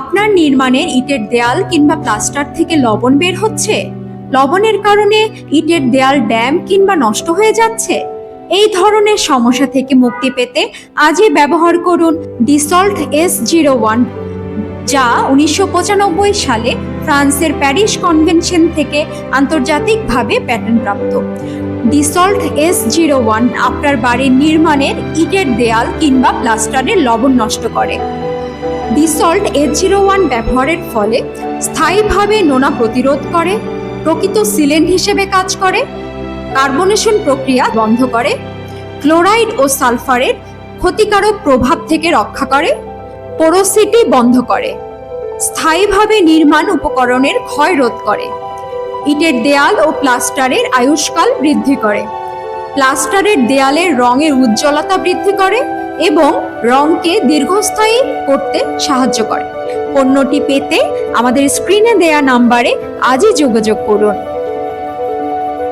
আপনার নির্মাণের ইটের দেয়াল কিংবা প্লাস্টার থেকে লবণ বের হচ্ছে? লবণের কারণে ইটের দেয়াল ড্যাম কিংবা নষ্ট হয়ে যাচ্ছে? এই ধরনের সমস্যা থেকে মুক্তি পেতে আজই ব্যবহার করুন ডিসল্ট এস জিরো ওয়ান, যা উনিশশো পঁচানব্বই সালে ফ্রান্সের প্যারিস কনভেনশন থেকে আন্তর্জাতিকভাবে প্যাটার্ন প্রাপ্ত ডিসল্ট এস জিরো ওয়ান আপনার বাড়ির নির্মাণের ইটের দেয়াল কিংবা প্লাস্টারের লবণ নষ্ট করে। ডিসল্ট এস জিরো ওয়ান ব্যবহারের ফলে স্থায়ীভাবে নোনা প্রতিরোধ করে, প্রকৃত সিলেন্ট হিসেবে কাজ করে, কার্বনেশন প্রক্রিয়া বন্ধ করে, ক্লোরাইড ও সালফারের ক্ষতিকারক প্রভাব থেকে রক্ষা করে, পোরোসিটি বন্ধ করে, স্থায়ীভাবে নির্মাণ উপকরণের ক্ষয় রোধ করে। ইটের দেয়াল ও প্লাস্টারের আয়ুষ্কাল বৃদ্ধি করে। প্লাস্টারের দেয়ালের রঙের উজ্জ্বলতা বৃদ্ধি করে এবং রঙকে দীর্ঘস্থায়ী করতে সাহায্য করে। পণ্যটি পেতে আমাদের স্ক্রিনে দেয়া নাম্বারে আজই যোগাযোগ করুন।